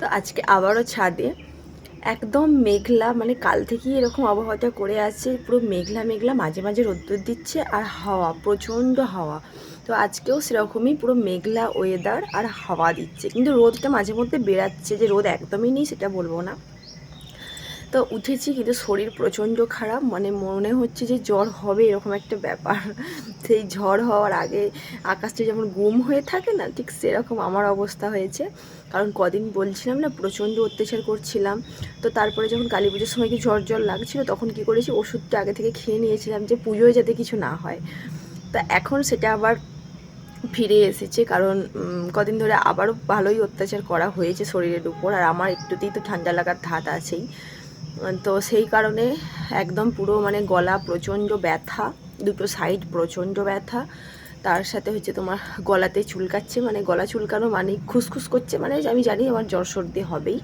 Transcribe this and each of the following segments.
তো আজকে আবারও ছাদে। একদম মেঘলা মানে কাল থেকেই এরকম আবহাওয়াটা করে আছে পুরো মেঘলা মেঘলা, মাঝে মাঝে রোদ্দুর দিচ্ছে আর হাওয়া, প্রচণ্ড হাওয়া। তো আজকেও সেরকমই পুরো মেঘলা ওয়েদার আর হাওয়া দিচ্ছে। কিন্তু রোদটা মাঝে মধ্যে বেড়াচ্ছে, যে রোদ একদমই নেই, সেটা বলব না। তো উঠেছি কিন্তু শরীর প্রচণ্ড খারাপ। মানে মনে হচ্ছে যে জ্বর হবে এরকম একটা ব্যাপার। সেই ঝড় হওয়ার আগে আকাশটা যেমন গুম হয়ে থাকে না, ঠিক সেরকম আমার অবস্থা হয়েছে। কারণ কদিন বলছিলাম না, প্রচণ্ড অত্যাচার করছিলাম। তো তারপরে যখন কালী পুজোর সময় কি জ্বর জ্বর লাগছিল, তখন কি করেছি, ওষুধটা আগে থেকে খেয়ে নিয়েছিলাম যে পুজোয় যাতে কিছু না হয়। তা এখন সেটা আবার ফিরে এসেছে, কারণ কদিন ধরে আবারও ভালোই অত্যাচার করা হয়েছে শরীরের উপর। আর আমার একটুতেই তো ঠান্ডা লাগার ধাত আছেই। তো সেই কারণে একদম পুরো মানে গলা প্রচণ্ড ব্যথা, দুটো সাইড প্রচণ্ড ব্যথা। তার সাথে হচ্ছে তোমার গলাতে চুলকাচ্ছে মানে গলা চুলকানো মানে খুসখুস করছে মানে আমি জানি আমার জ্বর সর্দি হবেই।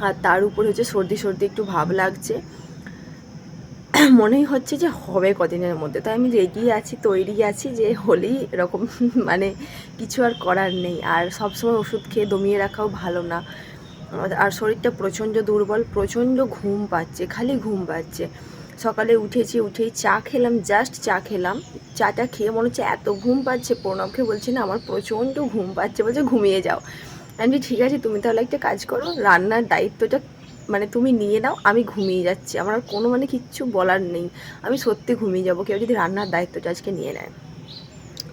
আর তার উপর হচ্ছে সর্দি সর্দি একটু ভাব লাগছে। মনেই হচ্ছে যে হবে কদিনের মধ্যে। তাই আমি রেডি আছি, তৈরি আছি যে হলেই এরকম মানে কিছু আর করার নেই। আর সবসময় ওষুধ খেয়ে দমিয়ে রাখাও ভালো না। আর- শরীরটা প্রচণ্ড দুর্বল, প্রচণ্ড ঘুম পাচ্ছে, খালি ঘুম পাচ্ছে। সকালে উঠেছি, উঠেই চা খেলাম জাস্ট চা খেলাম। চাটা খেয়ে মনে হচ্ছে এত ঘুম পাচ্ছে, প্রণবকে বলছে না, আমার প্রচণ্ড ঘুম পাচ্ছে, বলছে ঘুমিয়ে যাও। আমি ঠিক আছে, তুমি তাহলে একটা কাজ করো, রান্নার দায়িত্বটা মানে তুমি নিয়ে নাও, আমি ঘুমিয়ে যাচ্ছি। আমার কোনো মানে কিচ্ছু বলার নেই। আমি সত্যি ঘুমিয়ে যাব, কেউ যদি রান্নার দায়িত্বটা আজকে নিয়ে নেয়।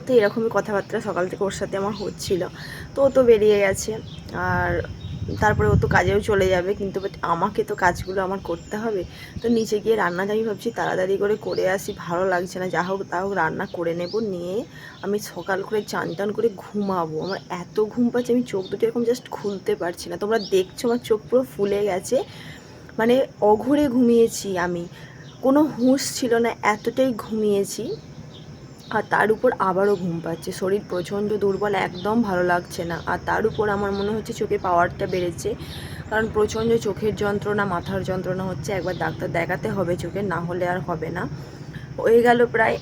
তো এরকমই কথাবার্তা সকাল থেকে ওর সাথে আমার হচ্ছিল। তো ও তো বেরিয়ে গেছে। আর তারপরে ও তো কাজেও চলে যাবে, কিন্তু বাট আমাকে তো কাজগুলো আমার করতে হবে। তো নিচে গিয়ে রান্নাটা আমি ভাবছি তাড়াতাড়ি করে করে আসি, ভালো লাগছে না। যা হোক তা হোক রান্না করে নেব, নিয়ে আমি সকাল করে চান টান করে ঘুমাবো। আমার এত ঘুম পাচ্ছে, আমি চোখ দুটো এরকম জাস্ট খুলতে পারছি না। তোমরা দেখছ আমার চোখ পুরো ফুলে গেছে। মানে অঘরে ঘুমিয়েছি আমি। কোনো হুঁশ ছিল না, এতটাই ঘুমিয়েছি। আর তার উপর আবারও ঘুম পাচ্ছে। শরীর প্রচণ্ড দুর্বল, একদম ভালো লাগছে না। আর তার উপর আমার মনে হচ্ছে চোখে পাওয়ারটা বেড়েছে। কারণ প্রচণ্ড চোখের যন্ত্রণা, মাথার যন্ত্রণা হচ্ছে। একবার ডাক্তার দেখাতে হবে চোখে, না হলে আর হবে না। হয়ে গেল প্রায়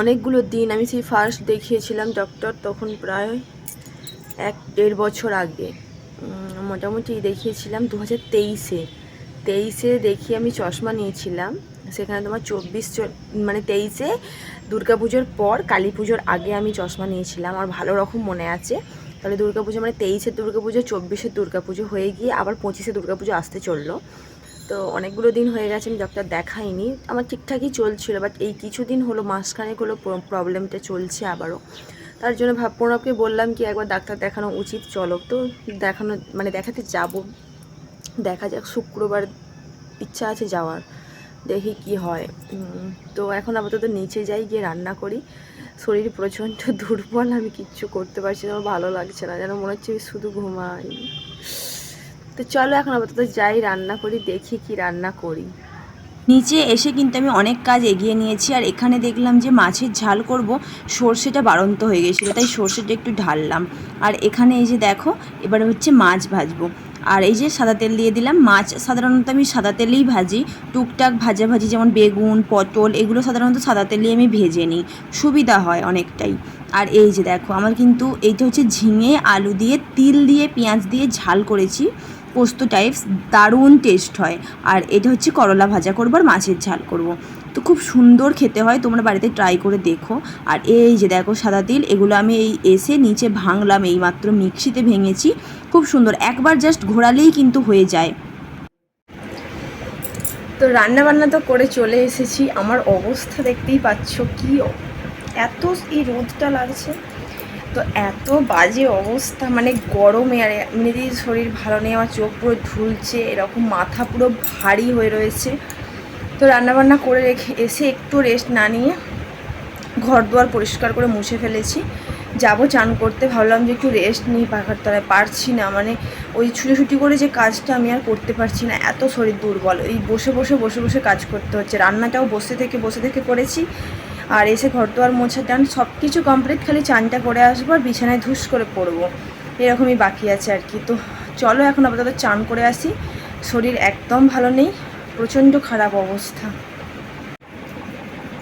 অনেকগুলো দিন। আমি সেই ফার্স্ট দেখিয়েছিলাম ডক্টর তখন প্রায় এক দেড় বছর আগে। মোটামুটি দেখিয়েছিলাম দু হাজার তেইশে। তেইশে দেখিয়ে আমি চশমা নিয়েছিলাম। সেখানে তোমার চব্বিশ মানে তেইশে দুর্গাপুজোর পর কালী পুজোর আগে আমি চশমা নিয়েছিলাম, আর ভালো রকম মনে আছে। তাহলে দুর্গাপুজো মানে তেইশের দুর্গাপুজো, চব্বিশের দুর্গাপুজো হয়ে গিয়ে আবার পঁচিশে দুর্গাপুজো আসতে চলল। তো অনেকগুলো দিন হয়ে গেছে, আমি ডক্টর দেখাইনি। আমার ঠিকঠাকই চলছিল বাট এই কিছুদিন হলো, মাসখানেক হলো প্রবলেমটা চলছে আবারও। তার জন্য ভাব প্রণবকে বললাম কি, একবার ডাক্তার দেখানো উচিত, চলো। তো দেখানো মানে দেখাতে যাব। দেখা যাক, শুক্রবার ইচ্ছা আছে যাওয়ার। দেখি কি হয়। তো এখন আপাতত নিচে যাই, গিয়ে রান্না করি। শরীর প্রচণ্ড দুর্বল, আমি কিচ্ছু করতে পারছি না, আমার ভালো লাগছে না, যেন মনে হচ্ছে শুধু ঘুমাই। তো চলো এখন আপাতত যাই, রান্না করি, দেখি কি রান্না করি। নিচে এসে কিন্তু আমি অনেক কাজ এগিয়ে নিয়েছি, আর এখানে দেখলাম যে মাছের ঝাল করব, সর্ষেটা বাড়ন্ত হয়ে গেছিল, তাই সর্ষেটা একটু ঢাললাম। আর এখানে এই যে দেখো, এবারে হচ্ছে মাছ ভাজবো। আর এই যে সাদা তেল দিয়ে দিলাম, মাছ সাধারণত আমি সাদা তেলেই ভাজি। টুকটাক ভাজা ভাজি যেমন বেগুন, পটল, এগুলো সাধারণত সাদা তেলেই আমি ভেজে নিই। সুবিধা হয় অনেকটাই। আর এই যে দেখো, আমার কিন্তু এইটা হচ্ছে ঝিঙে, আলু দিয়ে, তিল দিয়ে, পেঁয়াজ দিয়ে ঝাল করেছি। পোস্ত টাইপস দারুণ টেস্ট হয়। আর এটা হচ্ছে করলা ভাজা করব আর মাছের ঝাল করব। তো খুব সুন্দর খেতে হয়, তোমরা বাড়িতে ট্রাই করে দেখো। আর এই যে দেখো সাদা তিল, এগুলো আমি এই এসে নিচে ভাঙলাম এই মাত্র মিক্সিতে ভেঙেছি, খুব সুন্দর। একবার জাস্ট ঘোরালেই কিন্তু হয়ে যায়। তো রান্না বান্না তো করে চলে এসেছি, আমার অবস্থা দেখতেই পাচ্ছ কি এত এই রোদটা লাগছে। তো এত বাজে অবস্থা মানে গরমে আর এমনিতেই শরীর ভালো নেই, আমার চোখ পুরো ঝুলছে, এরকম মাথা পুরো ভারী হয়ে রয়েছে। তো রান্নাবান্না করে রেখে এসে একটু রেস্ট না নিয়ে ঘর দুয়ার পরিষ্কার করে মুছে ফেলেছি। যাব চান করতে। ভাবলাম যে একটু রেস্ট নিই, পাখার তলায় পারছি না। মানে ওই ছুটোছুটি করে যে কাজটা আমি আর করতে পারছি না। এত শরীর দুর্বল। এই বসে বসে বসে বসে কাজ করতে হচ্ছে। রান্নাটাও বসে থেকে বসে থেকে করেছি। আর এসে ঘর দুয়ার মোছা টান সব কিছু কমপ্লিট খালি চানটা করে আসব আর বিছানায় ধুস করে পড়ব। এরকমই বাকি আছে আর কি। তো চলো এখন আপাতত চান করে আসি। শরীর একদম ভালো নেই। প্রচণ্ড খারাপ অবস্থা।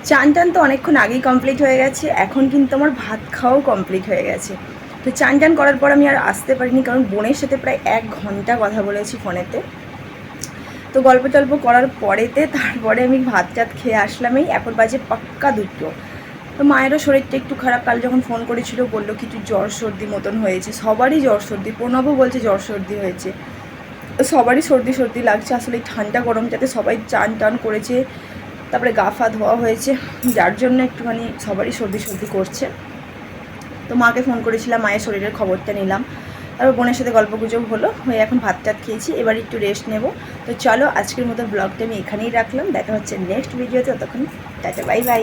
চান টান তো অনেকক্ষণ আগেই কমপ্লিট হয়ে গেছে, এখন কিন্তু আমার ভাত খাওয়াও কমপ্লিট হয়ে গেছে। তো চান টান করার পর আমি আর আসতে পারিনি, কারণ বোনের সাথে প্রায় এক ঘণ্টা কথা বলেছি ফোনেতে। তো গল্প টল্প করার পরেতে তারপরে আমি ভাত টাত খেয়ে আসলামই এখন বাজে পাক্কা দুটো। তো মায়েরও শরীরটা একটু খারাপ, কাল যখন ফোন করেছিল বলল কিছু জ্বর সর্দি মতন হয়েছে সবারই জ্বর সর্দি, প্রণবও বলছে জ্বর সর্দি হয়েছে। সবারই সর্দি সর্দি লাগছে, আসলে ঠান্ডা গরমটাতে সবাই চান টান করেছে, তারপরে গা ফা ধোয়া হয়েছে, যার জন্য একটুখানি সবারই সর্দি সর্দি করছে। তো মাকে ফোন করেছিলাম, মায়ের শরীরের খবরটা নিলাম, তারপর বোনের সাথে গল্প গুজব হলো, হয়ে এখন ভাত টাত খেয়েছি, এবার একটু রেস্ট নেব। তো চলো, আজকের মতো ব্লগটা আমি এখানেই রাখলাম, দেখা হচ্ছে নেক্সট ভিডিওতে ততক্ষণ টাটা বাই বাই